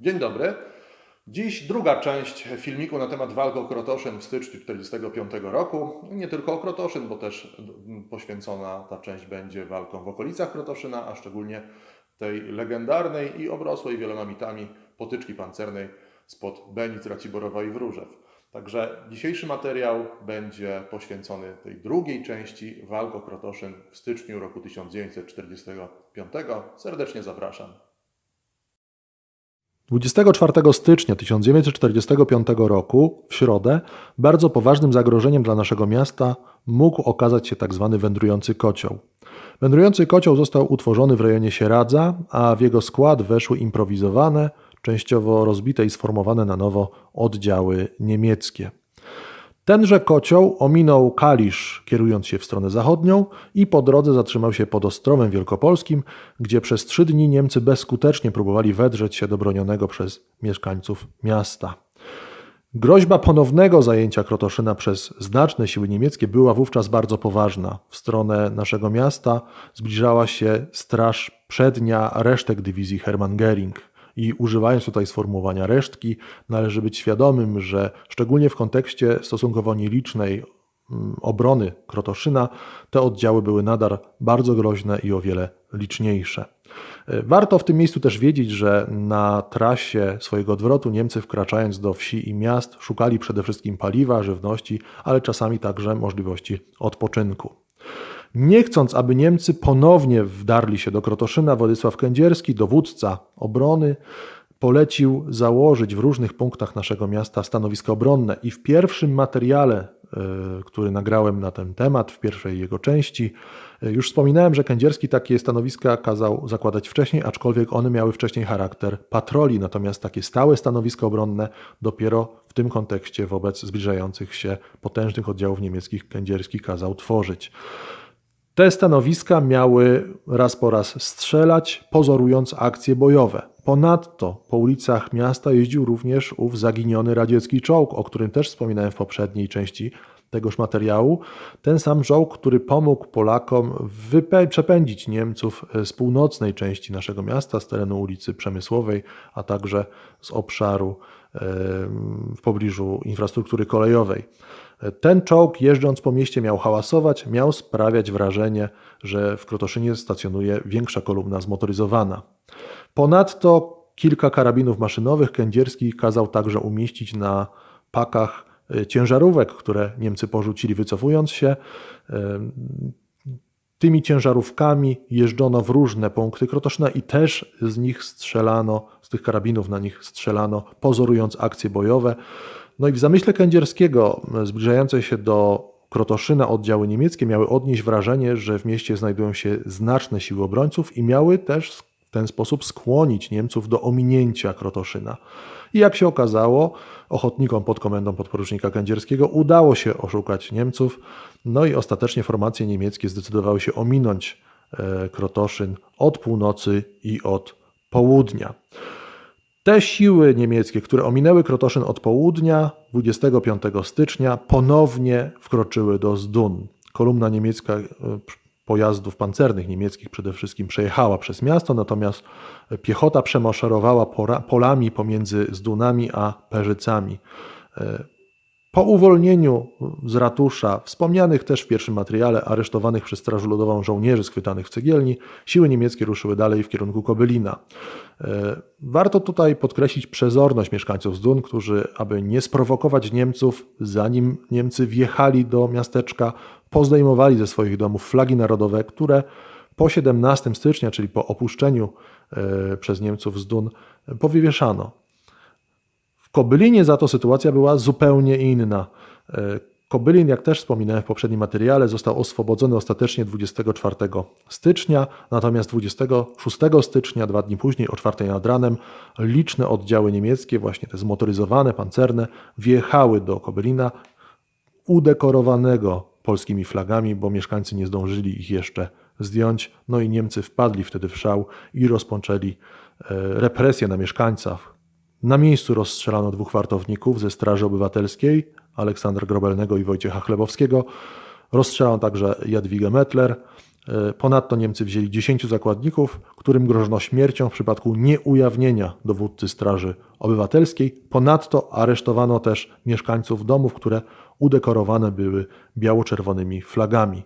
Dzień dobry. Dziś druga część filmiku na temat walk o Krotoszyn w styczniu 1945 roku. Nie tylko o Krotoszyn, bo też poświęcona ta część będzie walkom w okolicach Krotoszyna, a szczególnie tej legendarnej i obrosłej wieloma mitami potyczki pancernej spod Benic, Raciborowa i Wróżew. Także dzisiejszy materiał będzie poświęcony tej drugiej części walk o Krotoszyn w styczniu roku 1945. Serdecznie zapraszam. 24 stycznia 1945 roku, w środę, bardzo poważnym zagrożeniem dla naszego miasta mógł okazać się tzw. Tak wędrujący kocioł. Wędrujący kocioł został utworzony w rejonie Sieradza, a w jego skład weszły improwizowane, częściowo rozbite i sformowane na nowo oddziały niemieckie. Tenże kocioł ominął Kalisz, kierując się w stronę zachodnią i po drodze zatrzymał się pod Ostrowem Wielkopolskim, gdzie przez trzy dni Niemcy bezskutecznie próbowali wedrzeć się do bronionego przez mieszkańców miasta. Groźba ponownego zajęcia Krotoszyna przez znaczne siły niemieckie była wówczas bardzo poważna. W stronę naszego miasta zbliżała się straż przednia resztek dywizji Hermann Göring. I używając tutaj sformułowania resztki, należy być świadomym, że szczególnie w kontekście stosunkowo nielicznej mm, obrony Krotoszyna, te oddziały były nadal bardzo groźne i o wiele liczniejsze. Warto w tym miejscu też wiedzieć, że na trasie swojego odwrotu Niemcy wkraczając do wsi i miast szukali przede wszystkim paliwa, żywności, ale czasami także możliwości odpoczynku. Nie chcąc, aby Niemcy ponownie wdarli się do Krotoszyna, Władysław Kędzierski, dowódca obrony, polecił założyć w różnych punktach naszego miasta stanowiska obronne. I w pierwszym materiale, e, który nagrałem na ten temat, w pierwszej jego części, e, już wspominałem, że Kędzierski takie stanowiska kazał zakładać wcześniej, aczkolwiek one miały wcześniej charakter patroli, natomiast takie stałe stanowiska obronne dopiero w tym kontekście wobec zbliżających się potężnych oddziałów niemieckich Kędzierski kazał tworzyć. Te stanowiska miały raz po raz strzelać, pozorując akcje bojowe. Ponadto po ulicach miasta jeździł również ów zaginiony radziecki czołg, o którym też wspominałem w poprzedniej części tegoż materiału. Ten sam czołg, który pomógł Polakom przepędzić Niemców z północnej części naszego miasta, z terenu ulicy Przemysłowej, a także z obszaru w pobliżu infrastruktury kolejowej. Ten czołg jeżdżąc po mieście miał hałasować, miał sprawiać wrażenie, że w Krotoszynie stacjonuje większa kolumna zmotoryzowana. Ponadto kilka karabinów maszynowych Kędzierski kazał także umieścić na pakach e, ciężarówek, które Niemcy porzucili wycofując się. E, tymi ciężarówkami jeżdżono w różne punkty Krotoszyna i też z nich strzelano, z tych karabinów na nich strzelano, pozorując akcje bojowe. No i w zamyśle Kędzierskiego, zbliżające się do Krotoszyna oddziały niemieckie miały odnieść wrażenie, że w mieście znajdują się znaczne siły obrońców i miały też w ten sposób skłonić Niemców do ominięcia Krotoszyna. I jak się okazało, ochotnikom pod komendą podporucznika Kędzierskiego udało się oszukać Niemców, no i ostatecznie formacje niemieckie zdecydowały się ominąć e, Krotoszyn od północy i od południa. Te siły niemieckie, które ominęły Krotoszyn od południa 25 stycznia, ponownie wkroczyły do Zdun. Kolumna niemiecka e, pojazdów pancernych niemieckich przede wszystkim przejechała przez miasto, natomiast piechota przemaszerowała polami pomiędzy Zdunami a Perzycami. Po uwolnieniu z ratusza, wspomnianych też w pierwszym materiale, aresztowanych przez Straż Ludową żołnierzy schwytanych w cegielni, siły niemieckie ruszyły dalej w kierunku Kobylina. E, warto tutaj podkreślić przezorność mieszkańców Zdun, którzy, aby nie sprowokować Niemców, zanim Niemcy wjechali do miasteczka, pozdejmowali ze swoich domów flagi narodowe, które po 17 stycznia, czyli po opuszczeniu e, przez Niemców Zdun, powywieszano. W Kobylinie za to sytuacja była zupełnie inna. E, Kobylin, jak też wspominałem w poprzednim materiale, został oswobodzony ostatecznie 24 stycznia, natomiast 26 stycznia, dwa dni później, o 4 nad ranem, liczne oddziały niemieckie, właśnie te zmotoryzowane, pancerne, wjechały do Kobylina, udekorowanego polskimi flagami, bo mieszkańcy nie zdążyli ich jeszcze zdjąć. No i Niemcy wpadli wtedy w szał i rozpoczęli e, represję na mieszkańcach. Na miejscu rozstrzelano dwóch wartowników ze Straży Obywatelskiej, Aleksandra Grobelnego i Wojciecha Chlebowskiego. Rozstrzelano także Jadwigę Metler. E, Ponadto Niemcy wzięli 10 zakładników, którym grożono śmiercią w przypadku nieujawnienia dowódcy Straży Obywatelskiej. Ponadto aresztowano też mieszkańców domów, które udekorowane były biało-czerwonymi flagami.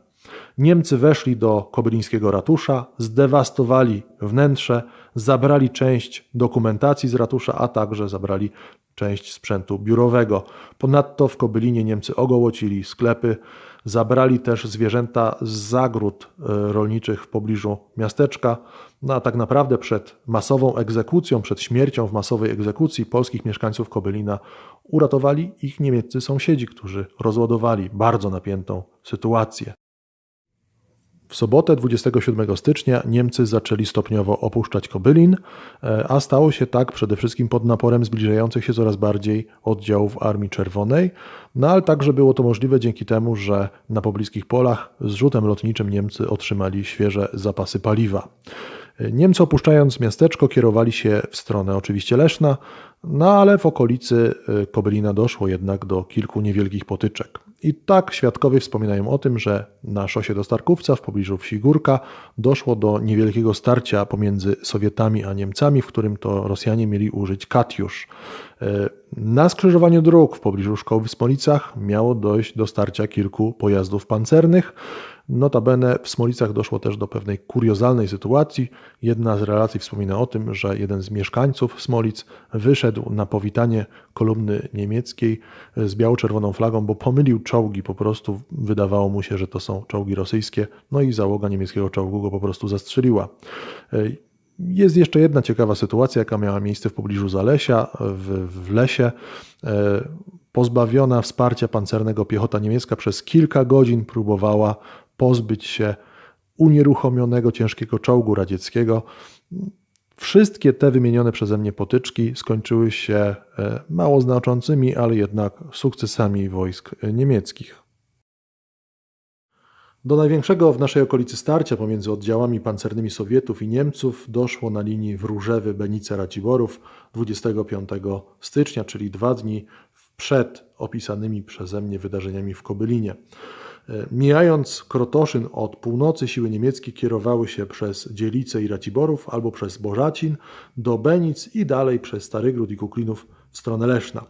Niemcy weszli do kobylińskiego ratusza, zdewastowali wnętrze, zabrali część dokumentacji z ratusza, a także zabrali część sprzętu biurowego. Ponadto w Kobylinie Niemcy ogołocili sklepy, zabrali też zwierzęta z zagród e, rolniczych w pobliżu miasteczka. No a tak naprawdę przed masową egzekucją, przed śmiercią w masowej egzekucji polskich mieszkańców Kobylina uratowali ich niemieccy sąsiedzi, którzy rozładowali bardzo napiętą sytuację. W sobotę 27 stycznia Niemcy zaczęli stopniowo opuszczać Kobylin, e, a stało się tak przede wszystkim pod naporem zbliżających się coraz bardziej oddziałów Armii Czerwonej, no ale także było to możliwe dzięki temu, że na pobliskich polach z rzutem lotniczym Niemcy otrzymali świeże zapasy paliwa. E, Niemcy opuszczając miasteczko kierowali się w stronę oczywiście Leszna, no ale w okolicy e, Kobylina doszło jednak do kilku niewielkich potyczek. I tak świadkowie wspominają o tym, że na szosie do Starkówca w pobliżu wsi Górka doszło do niewielkiego starcia pomiędzy Sowietami a Niemcami, w którym to Rosjanie mieli użyć Katiusz. E, Na skrzyżowaniu dróg w pobliżu szkoły w Smolicach miało dojść do starcia kilku pojazdów pancernych. Notabene w Smolicach doszło też do pewnej kuriozalnej sytuacji. Jedna z relacji wspomina o tym, że jeden z mieszkańców Smolic wyszedł na powitanie kolumny niemieckiej z biało-czerwoną flagą, bo pomylił czołgi, po prostu wydawało mu się, że to są czołgi rosyjskie, no i załoga niemieckiego czołgu go po prostu zastrzeliła. Jest jeszcze jedna ciekawa sytuacja, jaka miała miejsce w pobliżu Zalesia, w, w lesie. E, Pozbawiona wsparcia pancernego piechota niemiecka przez kilka godzin próbowała pozbyć się unieruchomionego ciężkiego czołgu radzieckiego. Wszystkie te wymienione przeze mnie potyczki skończyły się e, mało znaczącymi, ale jednak sukcesami wojsk e, niemieckich. Do największego w naszej okolicy starcia pomiędzy oddziałami pancernymi Sowietów i Niemców doszło na linii Wróżewy Benice Raciborów 25 stycznia, czyli dwa dni przed opisanymi przeze mnie wydarzeniami w Kobylinie. E, Mijając Krotoszyn od północy, siły niemieckie kierowały się przez Dzielice i Raciborów albo przez Bożacin do Benic i dalej przez Starygród i Kuklinów w stronę Leszna.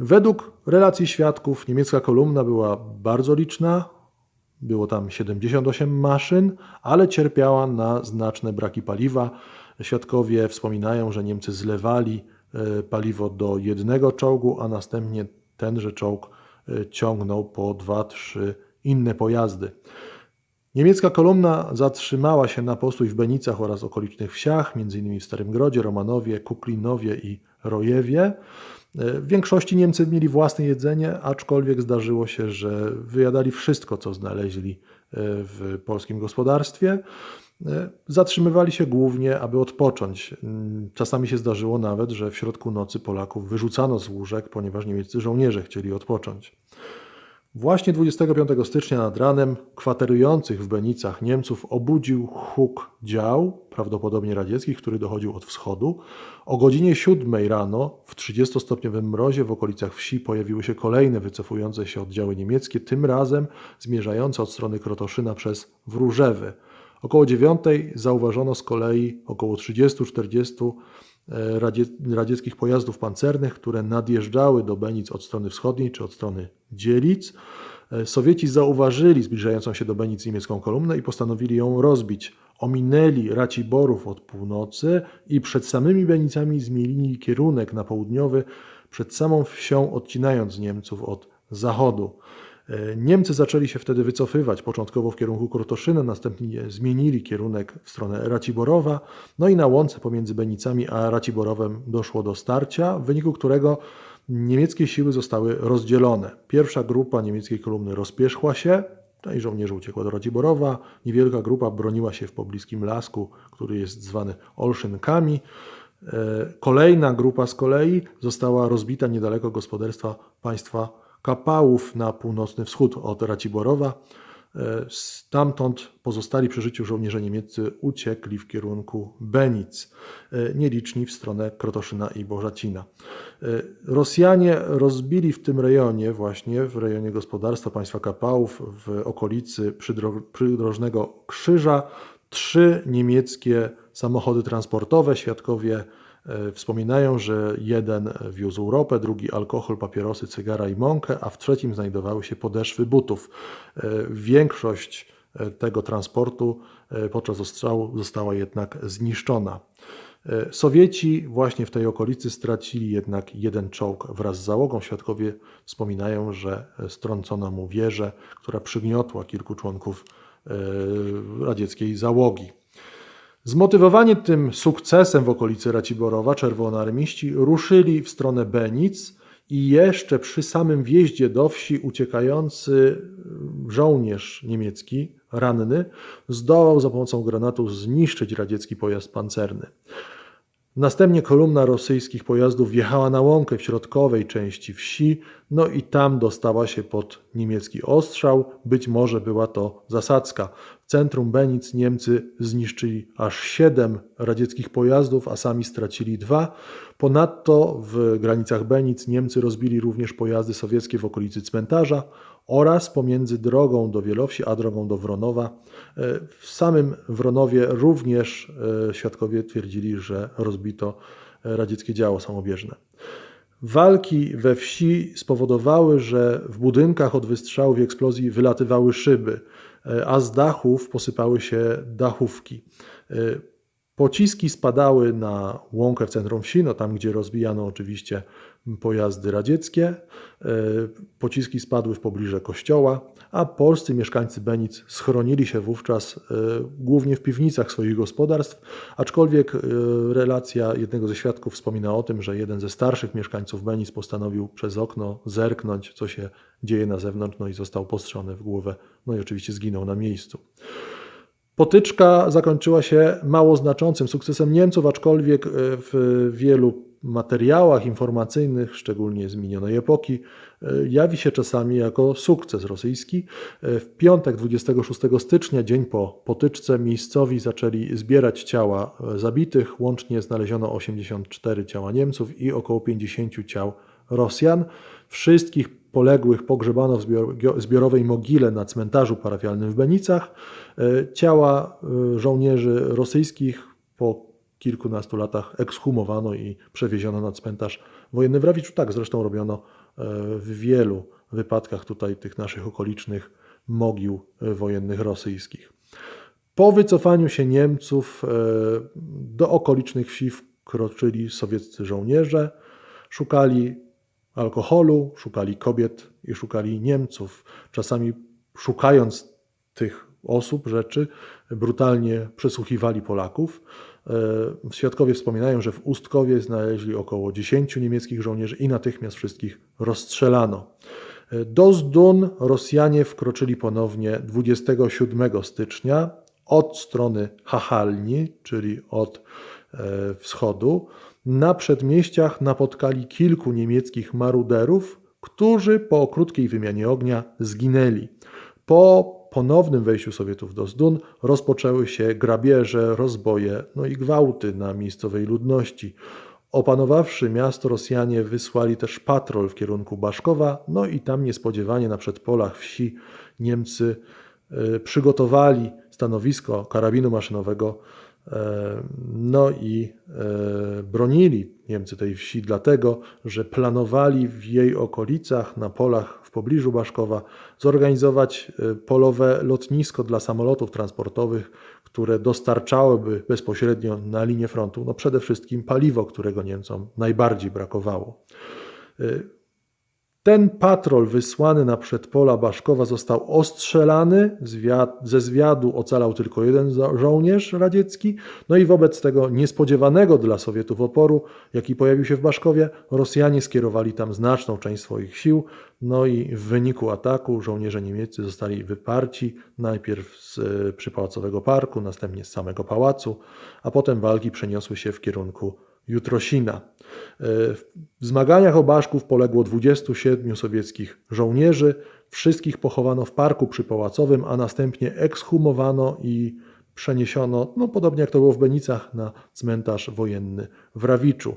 Według relacji świadków niemiecka kolumna była bardzo liczna, było tam 78 maszyn, ale cierpiała na znaczne braki paliwa. Świadkowie wspominają, że Niemcy zlewali e, paliwo do jednego czołgu, a następnie tenże czołg e, ciągnął po dwa, trzy inne pojazdy. Niemiecka kolumna zatrzymała się na postój w Benicach oraz okolicznych wsiach, m.in. w Starym Grodzie, Romanowie, Kuklinowie i Rojewie. W większości Niemcy mieli własne jedzenie, aczkolwiek zdarzyło się, że wyjadali wszystko, co znaleźli e, w polskim gospodarstwie. E, Zatrzymywali się głównie, aby odpocząć. Mm, Czasami się zdarzyło nawet, że w środku nocy Polaków wyrzucano z łóżek, ponieważ niemieccy żołnierze chcieli odpocząć. Właśnie 25 stycznia nad ranem kwaterujących w Benicach Niemców obudził huk dział, prawdopodobnie radzieckich, który dochodził od wschodu. O godzinie 7 rano w 30-stopniowym mrozie w okolicach wsi pojawiły się kolejne wycofujące się oddziały niemieckie, tym razem zmierzające od strony Krotoszyna przez Wróżewy. Około 9 zauważono z kolei około 30-40 e, radzie, radzieckich pojazdów pancernych, które nadjeżdżały do Benic od strony wschodniej czy od strony Dzielic. E, Sowieci zauważyli zbliżającą się do Benic niemiecką kolumnę i postanowili ją rozbić. Ominęli Raciborów od północy i przed samymi Benicami zmienili kierunek na południowy, przed samą wsią odcinając Niemców od zachodu. E, Niemcy zaczęli się wtedy wycofywać, początkowo w kierunku Krotoszyna, następnie zmienili kierunek w stronę Raciborowa, no i na łące pomiędzy Benicami a Raciborowem doszło do starcia, w wyniku którego niemieckie siły zostały rozdzielone. Pierwsza grupa niemieckiej kolumny rozpierzchła się, część żołnierzy uciekła do Raciborowa, niewielka grupa broniła się w pobliskim lasku, który jest zwany Olszynkami. E, Kolejna grupa z kolei została rozbita niedaleko gospodarstwa państwa kapałów na północny wschód od Raciborowa. E, Stamtąd pozostali przy życiu żołnierze niemieccy uciekli w kierunku Benic, e, nieliczni w stronę Krotoszyna i Bożacina. E, Rosjanie rozbili w tym rejonie, właśnie w rejonie gospodarstwa państwa kapałów, w okolicy przydro- przydrożnego Krzyża, trzy niemieckie samochody transportowe. Świadkowie wspominają, że jeden wiózł ropę, drugi alkohol, papierosy, cygara i mąkę, a w trzecim znajdowały się podeszwy butów. E, Większość e, tego transportu e, podczas ostrzału została jednak zniszczona. E, Sowieci właśnie w tej okolicy stracili jednak jeden czołg wraz z załogą. Świadkowie wspominają, że e, strącono mu wieżę, która przygniotła kilku członków e, radzieckiej załogi. Zmotywowani tym sukcesem w okolicy Raciborowa, czerwonoarmiści ruszyli w stronę Benic i jeszcze przy samym wjeździe do wsi uciekający żołnierz niemiecki, ranny, zdołał za pomocą granatu zniszczyć radziecki pojazd pancerny. Następnie kolumna rosyjskich pojazdów wjechała na łąkę w środkowej części wsi, no i tam dostała się pod niemiecki ostrzał. Być może była to zasadzka. W centrum Benic Niemcy zniszczyli aż siedem radzieckich pojazdów, a sami stracili dwa. Ponadto w granicach Benic Niemcy rozbili również pojazdy sowieckie w okolicy cmentarza oraz pomiędzy drogą do Wielowsi a drogą do Wronowa. E, W samym Wronowie również e, świadkowie twierdzili, że rozbito e, radzieckie działo samobieżne. Walki we wsi spowodowały, że w budynkach od wystrzałów i eksplozji wylatywały szyby, a z dachów posypały się dachówki. Pociski spadały na łąkę w centrum wsi, no tam gdzie rozbijano oczywiście pojazdy radzieckie. E, Pociski spadły w pobliże kościoła, a polscy mieszkańcy Benic schronili się wówczas e, głównie w piwnicach swoich gospodarstw, aczkolwiek e, relacja jednego ze świadków wspomina o tym, że jeden ze starszych mieszkańców Benic postanowił przez okno zerknąć, co się dzieje na zewnątrz, no i został postrzelony w głowę, no i oczywiście zginął na miejscu. Potyczka zakończyła się mało znaczącym sukcesem Niemców, aczkolwiek e, w wielu materiałach informacyjnych, szczególnie z minionej epoki, e, jawi się czasami jako sukces rosyjski. E, W piątek 26 stycznia, dzień po potyczce, miejscowi zaczęli zbierać ciała zabitych. Łącznie znaleziono 84 ciała Niemców i około 50 ciał Rosjan. Wszystkich poległych pogrzebano w zbior- zbiorowej mogile na cmentarzu parafialnym w Benicach. E, Ciała e, żołnierzy rosyjskich po kilkunastu latach ekshumowano i przewieziono na cmentarz wojenny w Rawiczu. Tak zresztą robiono e, w wielu wypadkach tutaj tych naszych okolicznych mogił wojennych rosyjskich. Po wycofaniu się Niemców do okolicznych wsi wkroczyli sowieccy żołnierze, szukali alkoholu, szukali kobiet i szukali Niemców. Czasami szukając tych osób, rzeczy, brutalnie przesłuchiwali Polaków. E, Świadkowie wspominają, że w Ustkowie znaleźli około 10 niemieckich żołnierzy i natychmiast wszystkich rozstrzelano. E, Do Zdun Rosjanie wkroczyli ponownie 27 stycznia od strony Hachalni, czyli od e, wschodu. Na przedmieściach napotkali kilku niemieckich maruderów, którzy po krótkiej wymianie ognia zginęli. Po ponownym wejściu Sowietów do Zdun rozpoczęły się grabieże, rozboje, no i gwałty na miejscowej ludności. Opanowawszy miasto, Rosjanie wysłali też patrol w kierunku Baszkowa, no i tam niespodziewanie na przedpolach wsi Niemcy e, przygotowali stanowisko karabinu maszynowego, no i e, bronili Niemcy tej wsi, dlatego że planowali w jej okolicach, na polach w pobliżu Baszkowa, zorganizować e, polowe lotnisko dla samolotów transportowych, które dostarczałyby bezpośrednio na linię frontu, no przede wszystkim paliwo, którego Niemcom najbardziej brakowało. Ten patrol wysłany na przedpola Baszkowa został ostrzelany. Ze zwiadu ocalał tylko jeden żołnierz radziecki. No i wobec tego niespodziewanego dla Sowietów oporu, jaki pojawił się w Baszkowie, Rosjanie skierowali tam znaczną część swoich sił. No i w wyniku ataku żołnierze niemieccy zostali wyparci najpierw z e, przypałacowego parku, następnie z samego pałacu, a potem walki przeniosły się w kierunku Jutrosina. E, W zmaganiach Obaszków poległo 27 sowieckich żołnierzy. Wszystkich pochowano w parku przypałacowym, a następnie ekshumowano i przeniesiono, no podobnie jak to było w Benicach, na cmentarz wojenny w Rawiczu.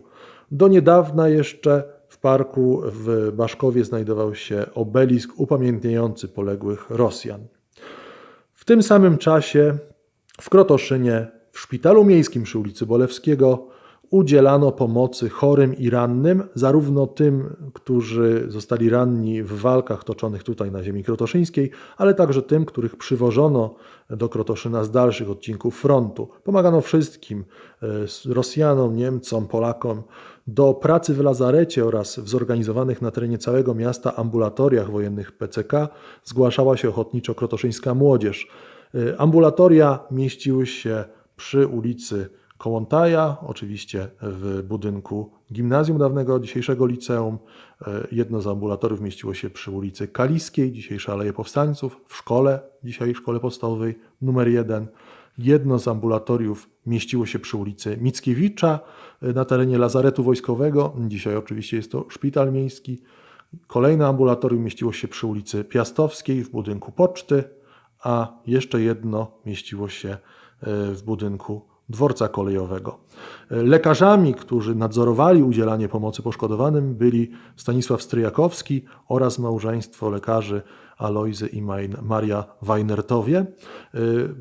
Do niedawna jeszcze w parku w Baszkowie znajdował się obelisk upamiętniający poległych Rosjan. W tym samym czasie w Krotoszynie, w szpitalu miejskim przy ulicy Bolewskiego, udzielano pomocy chorym i rannym, zarówno tym, którzy zostali ranni w walkach toczonych tutaj na ziemi krotoszyńskiej, ale także tym, których przywożono do Krotoszyna z dalszych odcinków frontu. Pomagano wszystkim e, Rosjanom, Niemcom, Polakom do pracy w lazarecie oraz w zorganizowanych na terenie całego miasta ambulatoriach wojennych PCK zgłaszała się ochotniczo krotoszyńska młodzież. Y, Ambulatoria mieściły się przy ulicy Kołątaja, oczywiście w budynku gimnazjum dawnego, dzisiejszego liceum. Y, Jedno z ambulatoriów mieściło się przy ulicy Kaliskiej, dzisiejsza Aleje Powstańców, w szkole, dzisiaj szkole podstawowej numer 1. Jedno z ambulatoriów mieściło się przy ulicy Mickiewicza y, na terenie lazaretu wojskowego. Dzisiaj oczywiście jest to szpital miejski. Kolejne ambulatorium mieściło się przy ulicy Piastowskiej w budynku poczty, a jeszcze jedno mieściło się e, w budynku dworca kolejowego. Lekarzami, którzy nadzorowali udzielanie pomocy poszkodowanym, byli Stanisław Stryjakowski oraz małżeństwo lekarzy Alojzy i Maria Weinertowie. E,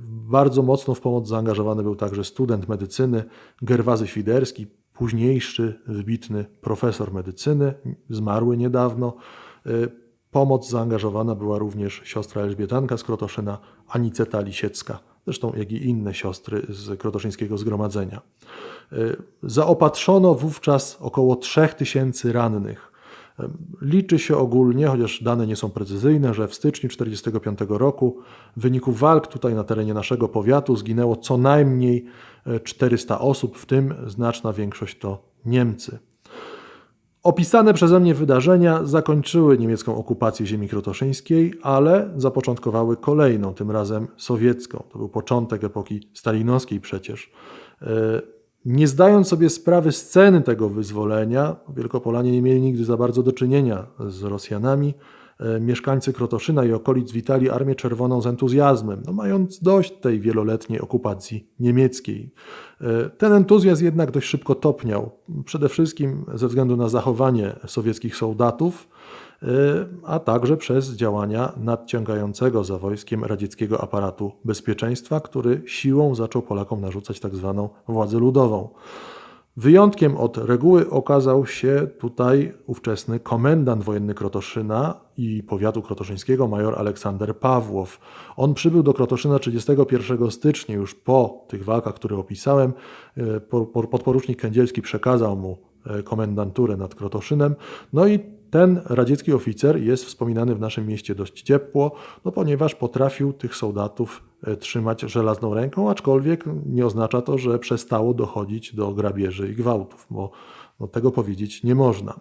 Bardzo mocno w pomoc zaangażowany był także student medycyny Gerwazy Świderski, późniejszy wybitny profesor medycyny, zmarły niedawno. E, Pomoc zaangażowana była również siostra Elżbietanka z Krotoszyna, Aniceta Lisiecka, zresztą jak i inne siostry z Krotoszyńskiego Zgromadzenia. E, Zaopatrzono wówczas około 3000 rannych. E, Liczy się ogólnie, chociaż dane nie są precyzyjne, że w styczniu 1945 roku w wyniku walk tutaj na terenie naszego powiatu zginęło co najmniej e, 400 osób, w tym znaczna większość to Niemcy. Opisane przeze mnie wydarzenia zakończyły niemiecką okupację ziemi krotoszyńskiej, ale zapoczątkowały kolejną, tym razem sowiecką. To był początek epoki stalinowskiej przecież. E, Nie zdając sobie sprawy z tego wyzwolenia, Wielkopolanie nie mieli nigdy za bardzo do czynienia z Rosjanami, mieszkańcy Krotoszyna i okolic witali Armię Czerwoną z entuzjazmem, no mając dość tej wieloletniej okupacji niemieckiej. E, Ten entuzjazm jednak dość szybko topniał, przede wszystkim ze względu na zachowanie sowieckich soldatów, e, a także przez działania nadciągającego za wojskiem radzieckiego aparatu bezpieczeństwa, który siłą zaczął Polakom narzucać tak zwaną władzę ludową. Wyjątkiem od reguły okazał się tutaj ówczesny komendant wojenny Krotoszyna i powiatu krotoszyńskiego, major Aleksander Pawłow. On przybył do Krotoszyna 31 stycznia, już po tych walkach, które opisałem. E, po- po- Podporucznik Kędzielski przekazał mu e, komendanturę nad Krotoszynem. No i ten radziecki oficer jest wspominany w naszym mieście dość ciepło, no ponieważ potrafił tych soldatów trzymać żelazną ręką, aczkolwiek nie oznacza to, że przestało dochodzić do grabieży i gwałtów, bo no, tego powiedzieć nie można.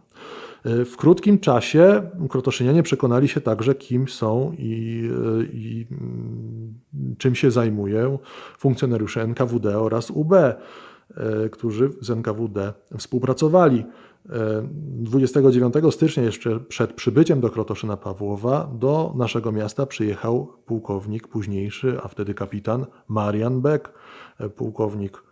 E, W krótkim czasie krotoszynianie przekonali się także, kim są i, e, i mm, czym się zajmują funkcjonariusze NKWD oraz UB, e, którzy z NKWD współpracowali. E, 29 stycznia, jeszcze przed przybyciem do Krotoszyna Pawłowa, do naszego miasta przyjechał pułkownik późniejszy, a wtedy kapitan Marian Beck, e, pułkownik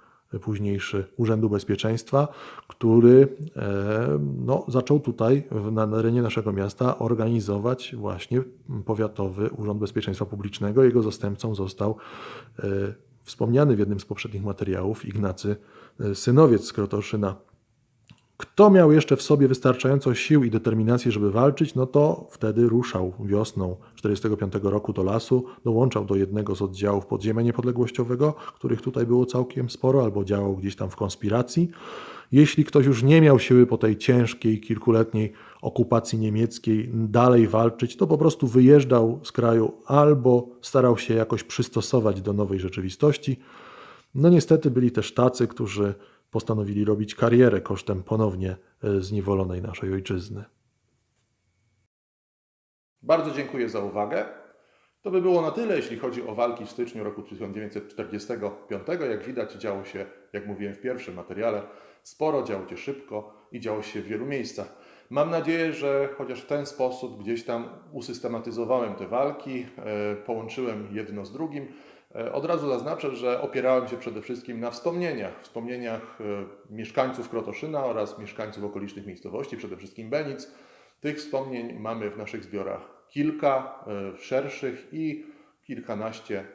późniejszy Urzędu Bezpieczeństwa, który e, no, zaczął tutaj na terenie naszego miasta organizować właśnie Powiatowy Urząd Bezpieczeństwa Publicznego. Jego zastępcą został e, wspomniany w jednym z poprzednich materiałów Ignacy e, Synowiec z Krotoszyna. Kto miał jeszcze w sobie wystarczająco sił i determinacji, żeby walczyć, no to wtedy ruszał wiosną 1945 roku do lasu, dołączał do jednego z oddziałów podziemia niepodległościowego, których tutaj było całkiem sporo, albo działał gdzieś tam w konspiracji. Jeśli ktoś już nie miał siły po tej ciężkiej, kilkuletniej okupacji niemieckiej dalej walczyć, to po prostu wyjeżdżał z kraju albo starał się jakoś przystosować do nowej rzeczywistości. No niestety byli też tacy, którzy postanowili robić karierę kosztem ponownie e, zniewolonej naszej ojczyzny. Bardzo dziękuję za uwagę. To by było na tyle, jeśli chodzi o walki w styczniu roku 1945. Jak widać, działo się, jak mówiłem w pierwszym materiale, sporo, działo się szybko i działo się w wielu miejscach. Mam nadzieję, że chociaż w ten sposób gdzieś tam usystematyzowałem te walki, e, połączyłem jedno z drugim. E, Od razu zaznaczę, że opierałem się przede wszystkim na wspomnieniach, wspomnieniach e, mieszkańców Krotoszyna oraz mieszkańców okolicznych miejscowości, przede wszystkim Benic. Tych wspomnień mamy w naszych zbiorach kilka szerszych i kilkanaście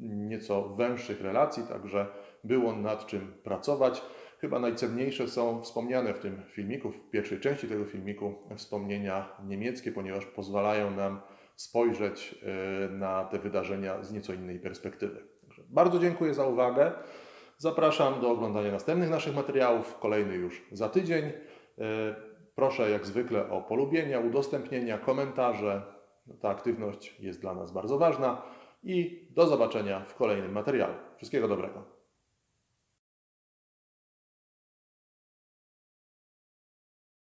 nieco węższych relacji, także było nad czym pracować. Chyba najcenniejsze są wspomniane w tym filmiku, w pierwszej części tego filmiku, wspomnienia niemieckie, ponieważ pozwalają nam spojrzeć e, na te wydarzenia z nieco innej perspektywy. Także bardzo dziękuję za uwagę. Zapraszam do oglądania następnych naszych materiałów, kolejny już za tydzień. E, Proszę jak zwykle o polubienia, udostępnienia, komentarze. Ta aktywność jest dla nas bardzo ważna i do zobaczenia w kolejnym materiale. Wszystkiego dobrego.